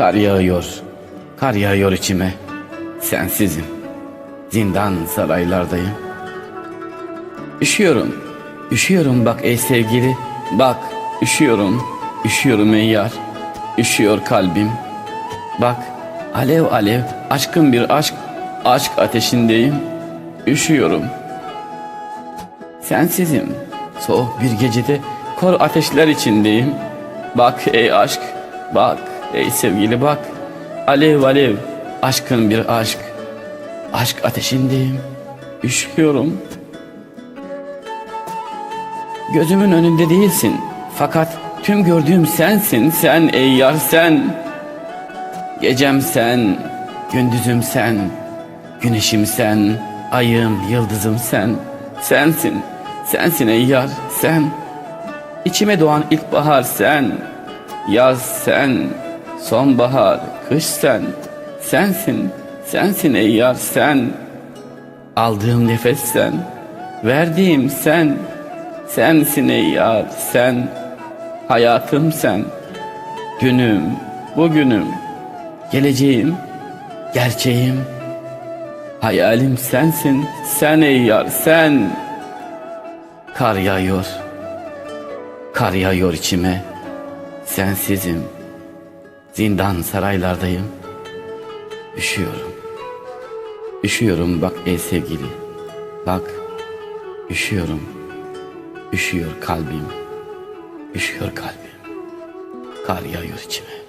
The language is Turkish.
Kar yağıyor, kar yağıyor içime. Sensizim, zindan saraylardayım. Üşüyorum, üşüyorum bak ey sevgili. Bak, üşüyorum, üşüyorum ey yar. Üşüyor kalbim. Bak, alev alev, aşkın bir aşk, aşk ateşindeyim. Üşüyorum. Sensizim, soğuk bir gecede kor ateşler içindeyim. Bak ey aşk, bak ey sevgili bak. Alev alev, aşkın bir aşk. Aşk ateşindeyim, üşüyorum. Gözümün önünde değilsin. Fakat tüm gördüğüm sensin. Sen ey yar sen. Gecem sen, gündüzüm sen. Güneşim sen, ayım, yıldızım sen. Sensin, sensin ey yar sen. İçime doğan ilkbahar sen. Yaz sen, sonbahar, kış sen. Sensin, sensin ey yar sen. Aldığım nefes sen, verdiğim sen. Sensin ey yar sen, hayatım sen. Günüm, bugünüm, geleceğim, gerçeğim. Hayalim sensin, sen ey yar sen. Kar yağıyor, kar yağıyor içime. Sensizim, zindan saraylardayım. Üşüyorum, üşüyorum bak ey sevgili. Bak, üşüyorum. Üşüyor kalbim, üşüyor kalbim. Kar yağıyor içime.